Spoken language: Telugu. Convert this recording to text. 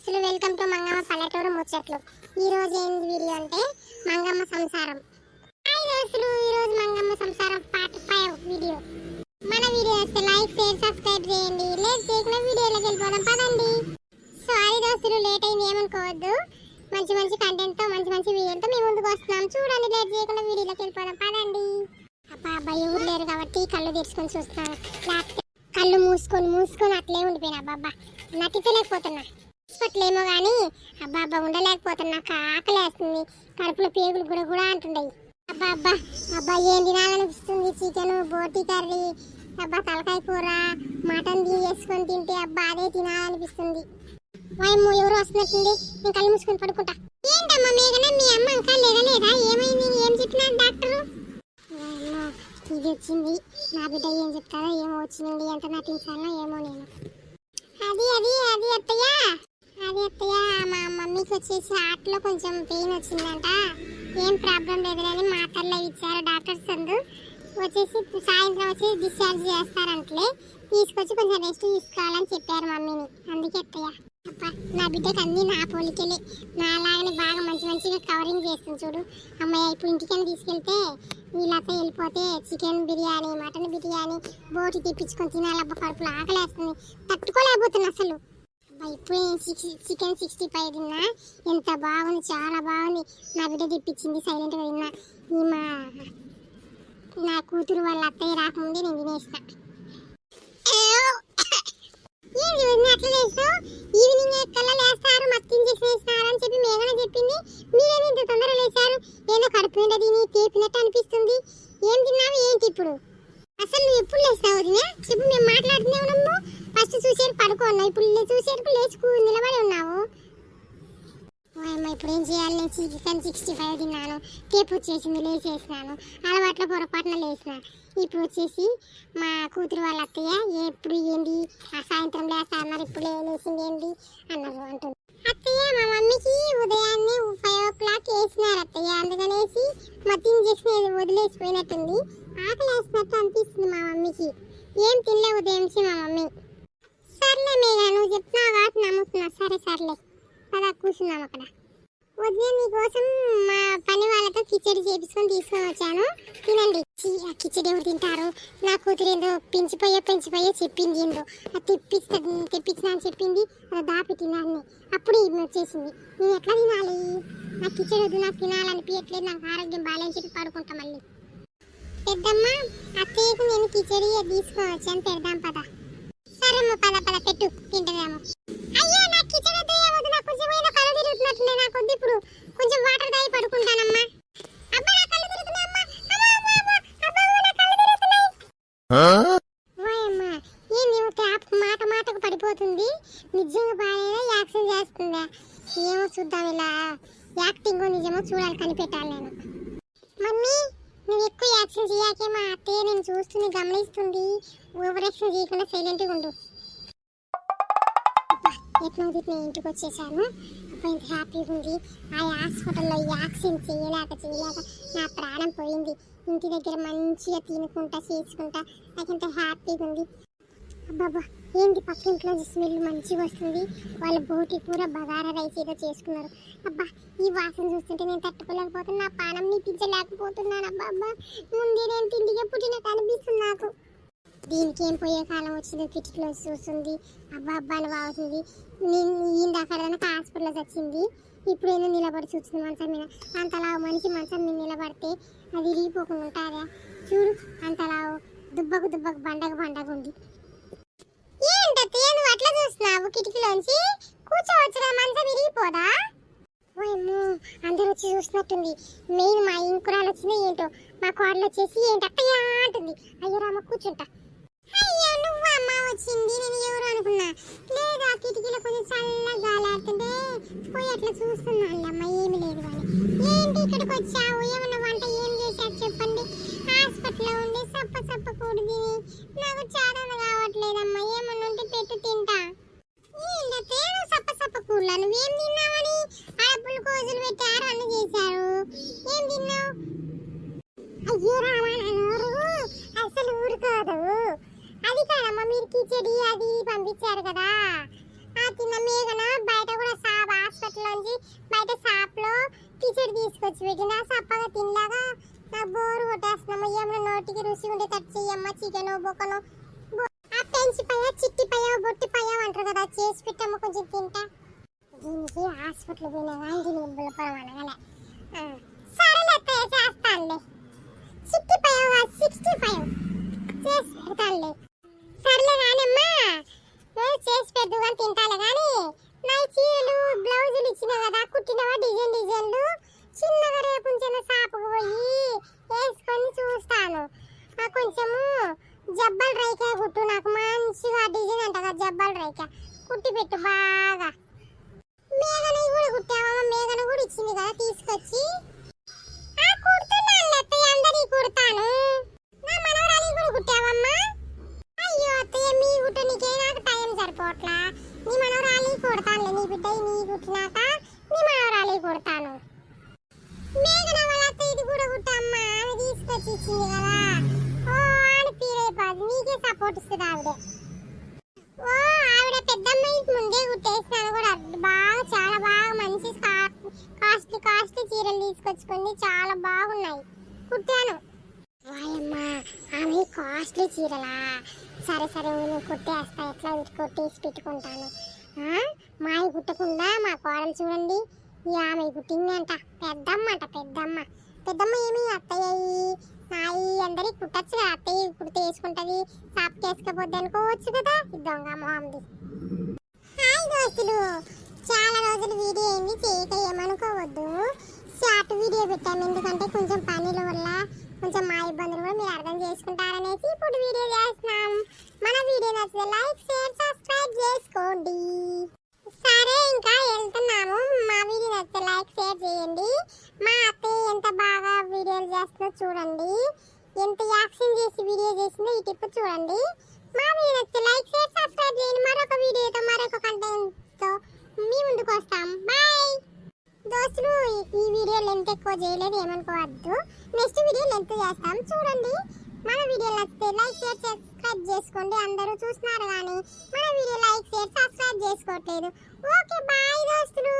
దోస్తులు వెల్కమ్ టు మంగమ్మ పల్లెటూరు ముచ్చట్లు. ఈ రోజు ఏంది వీడియో అంటే మంగమ్మ సంసారం. హాయ్ దోస్తులు ఈ రోజు Mangamma Samsaram part five video మన వీడియో వస్తే లైక్ షేర్ సబ్స్క్రైబ్ చేయండి. లేట్ చేయకుండా వీడియోలోకి వెళ్ళిపోదాం పదండి. సో అది దోస్తులు లేట్ అయింది ఏమనుకోవద్దు. మంచి మంచి కంటెంట్తో మంచి మంచి వీడియోతో మేము ముందుకు వస్తున్నాం. చూడండి లేట్ చేయకుండా వీడియోలోకి వెళ్ళిపోదాం పదండి. అబ్బా అబ్బాయి ఎవరు లేరు కాబట్టి కళ్ళు తెరుచుకొని చూస్తున్నాను కళ్ళు మూసుకొని మూసుకొని అట్లే ఉండిపోయినా. బాబా నటించలేకపోతున్నా. హాస్పిటలేమో కానీ అబ్బా అబ్బా ఉండలేకపోతున్నా. నాకు ఆకలేస్తుంది. కడుపులో పేగులు కూడా కూడా అంటుండయి అబ్బా అబ్బా అబ్బా ఏం తినాలనిపిస్తుంది చికెన్ బోటి కర్రీ? అబ్బా తలకాయ కూర మటన్ వేసుకొని తింటే అబ్బా అదే తినాలనిపిస్తుంది. వాయమ్మో ఎవరు వస్తున్నట్టుంది? నేను కళ్ళు మూసుకొని పడుకుంటా. ఏంటమ్మా మేఘన? మీ అమ్మ ఇంకా లేగలేదా ఏమైంది? ఏం చెప్పినా డాక్టరు? ఇది వచ్చింది. నా బిడ్డ ఏం చెప్తారో ఏమో వచ్చింది ఎంత నటించాలో ఏమో నేను. అది అది అది అత్తయ్యా. అది అత్తయ్య మా మమ్మీకి వచ్చేసి హార్ట్లో కొంచెం పెయిన్ వచ్చిందంట. ఏం ప్రాబ్లం లేదు మా మాటల్లో ఇచ్చారు డాక్టర్స్ అందు వచ్చేసి సాయంత్రం వచ్చి డిశ్చార్జ్ చేస్తారంటలే. తీసుకొచ్చి కొంచెం రెస్ట్ తీసుకోవాలని చెప్పారు మమ్మీని. అందుకే అత్తయ్య. అబ్బా నా బిడ్డకి అన్ని నా పోలికలే. నాలాగనే బాగా మంచి మంచిగా కవరింగ్ చేస్తుంది చూడు. అమ్మాయి ఇప్పుడు ఇంటికైనా తీసుకెళ్తే వీళ్ళతో వెళ్ళిపోతే చికెన్ బిర్యానీ మటన్ బిర్యానీ బోటి తెప్పించుకొని తినాలబ్బా కడుపులో ఆకలేస్తుంది. తట్టుకోలేకపోతున్నా అసలు. ఇప్పుడు చికెన్ సిక్స్టీ ఫైవ్ తిన్నా. ఎంత బాగుంది చాలా బాగుంది. నా బిడ్డ తెప్పించింది సైలెంట్గా తిన్నా. ఈ మా నా కూతురు వాళ్ళ అత్తయ్య రాకముందే నేను తినేస్తా ఏంది వదిన అట్లా లేస్తావు ఈవినింగ్ లేస్తారు మత్తు అని చెప్పి మేఘన చెప్పింది. మీరేమి ఇంత తొందరగా లేచారు? ఏదో కడుపు నిండా తిని తేపినట్టు అనిపిస్తుంది. ఏం తిన్నావు? ఏంటి ఇప్పుడు? అసలు నువ్వు ఎప్పుడు లేస్తావు వదిన? చెప్పు మేము మాట్లాడుతూనే ఉన్నాము. ఫస్ట్ చూసేరు పడుకోన్నావు ఇప్పుడు చూసేరుకు చూసేరకు లేచి నిలబడి ఉన్నావు. ఓయమ్మ ఇప్పుడు ఏం చేయాలి? నేను చికెన్ సిక్స్టీ ఫైవ్ తిన్నాను. టేపు వచ్చేసింది లేచేసినాను అలవాట్లో పొరపాటున లేచిన ఇప్పుడు వచ్చేసి మా కూతురు వాళ్ళ అత్తయ్య ఎప్పుడు ఏంటి ఆ సాయంత్రం లేస్తా అన్నారు ఇప్పుడు లేచింది ఏంటి అన్నారు అంటుంది అత్తయ్య మా మమ్మీకి ఉదయాన్నే ఫైవ్ ఓ క్లాక్ వేసినారు అత్తయ్య. అందుకనేసి మత్తు ఇంజక్షన్ వదిలేసిపోయినట్టుంది. ఆకలి వేసినట్టు అనిపిస్తుంది మా మమ్మీకి. ఏం తినలే ఉదయం మా మమ్మీ. సర్లే మేఘా నువ్వు చెప్తున్నావు కాబట్టి నమ్ముతున్నా. సరే సర్లే. పదా కూర్చున్నాం అక్కడ. ఉదయం మీకోసం మా పని వాళ్ళతో కిచడి చేపించుకొని తీసుకొని వచ్చాను. తినండి. ఆ కిచడి ఎవరు తింటారు? నా కూతురు ఏందో పెంచిపోయే పెంచిపోయే చెప్పింది ఏందో. అది తెప్పిస్తా తెప్పించిన అని చెప్పింది. అది దాపి తినాలని అప్పుడు ఈమె వచ్చేసింది. నేను ఎట్లా తినాలి? నా కిచడి వద్దు నాకు తినాలనిపించట్లేదు. నాకు ఆరోగ్యం బాగాలని చెప్పి పడుకుంటా మళ్ళీ. పెద్దమ్మ అత్తయ్యకు నేను కిచడి తీసుకొని వచ్చాను. పెడదాం పద. సరే పద పద పెట్టు. తింటదేమో. అయ్యో నా కిచెన్ వద్దు ఏమొద్దు నాకు కొంచెం ఏదో కళ్ళు నాకు వద్దు ఇప్పుడు కొంచెం వాటర్ తాగి పడుకుంటానమ్మా. మాట మాటకు పడిపోతుంది? నిజంగా బాగా యాక్షన్ చేస్తుందా? ఏమో చూద్దాం ఇలా. యాక్టింగ్ నిజమో చూడాలి కనిపెట్టాలి నేను. మమ్మీ నువ్వు ఎక్కువ యాక్షన్ చేయకే మా అత్తయ్య నేను చూస్తుంది గమనిస్తుంది. ఓవర్ యాక్షన్ చేయకుండా సైలెంట్గా ఉండు. అబ్బా, ఎట్లా నేను ఇంటికి వచ్చేసాను. అబ్బా హ్యాపీగా ఉంది. ఆ హాస్పిటల్లో యాక్షన్ చేయలేక చేయలేక నా ప్రాణం పోయింది. ఇంటి దగ్గర మంచిగా తినుకుంటా చేసుకుంటా. నాకెంత హ్యాపీగా ఉంది. అబ్బాబా ఏంటి పక్క ఇంట్లో స్మెల్ మంచిగా వస్తుంది? వాళ్ళ బోటి కూర బగారా రైస్ ఏదో చేసుకున్నారు. అబ్బా ఈ వాసన చూస్తుంటే నేను తట్టుకోలేకపోతున్నా. నా పానం నిపించలేకపోతున్నాను అబ్బా అబ్బా ముందే నేను తిండిగా పుట్టినట్టు అనిపిస్తుంది నాకు. దీనికి ఏం పోయే కాలం వచ్చిందో కిటికీలో చూస్తుంది. అబ్బా అబ్బా అని వాగుతుంది. నేను ఈ దాకా హాస్పిటల్లో వచ్చింది ఇప్పుడు ఏదో నిలబడి చూస్తుంది మంచం మీద. అంతలా మనిషి మంచం మీద నిలబడితే అది ఇరిగిపోకుండా ఉంటుందా? చూడు అంతలా దుబ్బకు దుబ్బకు బండకు బండకు ఉంది. ఏంటత్తయ్య నువ్వు అట్లా చూస్తున్నావు కిటికీలోంచి? కూర్చోవచ్చు కదా మంచం విరిగిపోదా? ఓయమ్మో అందరూ వచ్చి చూస్తున్నట్టుంది మెయిన్ మా ఇంకురాలు వచ్చింది ఏంటో మా కోడలు వచ్చేసి ఏంటి అత్తయ్య అంటుంది. అయ్యో రామ కూర్చుంటా. అయ్యో నువ్వు అమ్మ వచ్చింది నేను ఎవరు అనుకున్నా? లేదు పోయి అట్లా చూస్తున్నాను అమ్మ ఏమి లేదు కానీ ఏంటి ఇక్కడికి వచ్చావు? ఏమన్నా వంట ఏం చేశారు చెప్పండి. హాస్పిటల్లో ఉండి సప్ప సప్ప కూడి నాకు చాలా కావట్లేదమ్మా ఏమన్నా ఉంటే పెట్టు తింటా. ఏంటంటే సప్ప సప్ప కూరలా. నువ్వేం తిన్నావని అడపులు కోజులు పెట్టారు అన్ని చేశారు. ఏం తిన్నావు? అయ్యో రామా నా నోరు. అసలు ఊరుకోదు. అది కాదమ్మా మీరు కిచడి అది పంపించారు కదా ఆ తిన్న మేఘన బయట కూడా తీసుకొచ్చి పెట్టినా సప్పగా తినలాగా నాకు బోరు కొట్టేస్తున్నాము ఏమన్నా నోటికి రుచి ఉండే తట్టు చెయ్యమ్మ చికెన్ బొక్కను ఆ పెంచి పయ్య చిట్టి పయ్య బొట్టి పయ్య అంటారు కదా చేసి పెట్టమ్మ కొంచెం తింటా దీనికి హాస్పిటల్ పోయినా కానీ దీనికి బుల్లపడం అనగానే సరేలే అత్తయ్య చేస్తానులే. సిక్స్టీ ఫైవ్ సిక్స్టీ ఫైవ్ చేసి పెడతానులే. సర్లే నానమ్మా నేను చేసి పెద్దు కానీ తింటాలే కానీ నా చీరలు బ్లౌజులు ఇచ్చిన కదా కుట్టినవా డిజైన్ డిజైన్లు? చిన్నగా రేపు చిన్న షాపుకు పోయి వేసుకొని చూస్తాను. కొంచెము జబ్బల్ రైక కుట్టు నాకు మంచిగా డిజైన్ అంట కదా జబ్బల్ రైక కుట్టి పెట్టు బాగా. మేఘన కూడా మేఘన కూడా ఇచ్చింది కదా తీసుకొచ్చి. ఆ మీ టైం సరిపోట్లా. నీ మనవరాలి కుడతానులే నీ బిడ్డ నీ కుట్టినాక నీ మనవరాలి కుడతాను. మేఘన వాళ్ళ ఇది కూడా కుట్టమ్మా ఆమె తీసుకొచ్చి ఇచ్చింది కదా. ఓ అని ఫీల్ అయిపోదు నీకే సపోర్ట్ ఇస్తుంది ఆవిడే ఓ ఆవిడ పెద్దమ్మాయి ముందే కుట్టేసినాను కూడా బాగా చాలా బాగా మంచి కాస్ట్లీ కాస్ట్లీ చీరలు తీసుకొచ్చుకుంది చాలా బాగున్నాయి కుట్టాను వాయమ్మా ఆమె కాస్ట్లీ చీరలా? సరే సరే నేను కుట్టేస్తా. ఎట్లా ఇంటి కొట్టేసి పెట్టుకుంటాను. ఆ, మావి కుట్టకుండా మా కోడలు చూడండి. ఈ ఆమె కుట్టింది అంట పెద్దమ్మ. అంట పెద్దమ్మ పెద్దమ్మ ఏమి అత్తయ్య నాయి అందరికి కుట్టచ్చు కదా. అత్తయ్య కుడితే వేసుకుంటుంది షాప్కి వేసుకపోద్ది అనుకోవచ్చు కదా. దొంగ మొహంది. హాయ్ దోస్తులు. చాలా రోజులు వీడియో ఏంది చేయక ఏమనుకోవద్దు. షార్ట్ వీడియో పెట్టాము ఎందుకంటే కొంచెం పనిలో కొంచెం మా ఇబ్బందులు కూడా మీరు అర్థం చేసుకుంటారనేసి ఇప్పుడు వీడియో చేస్తున్నాం. మన వీడియో నచ్చితే లైక్ షేర్ సబ్స్క్రైబ్ చేసుకోండి. సరే ఇంకా వెళ్తున్నాము. మా వీడియో నచ్చితే లైక్ షేర్ చేయండి. మా అత్తయ్య ఎంత బాగా వీడియోలు చేస్తుందో చూడండి. ఎంత యాక్షన్ చేసి వీడియో చేసిందో ఈ టిప్ చూడండి. మా వీడియో నచ్చితే లైక్ షేర్ సబ్స్క్రైబ్ చేయండి. మరొక వీడియోతో మరొక కంటెంట్తో మీ ముందుకు వస్తాం. బాయ్ దోస్తులు ఈ- వీడియో లెంత్ ఎక్కువ చేయలేదు ఏమనుకోవద్దు. నెక్స్ట్ వీడియో లెంత్ చేస్తాం. చూడండి. మన వీడియో నచ్చితే లైక్ షేర్ సబ్స్క్రైబ్ చేసుకోండి. అందరూ చూస్తున్నారు కానీ మన వీడియో లైక్ షేర్ సబ్స్క్రైబ్ చేసుకోవట్లేదు. ఓకే బాయ్ దోస్తులు.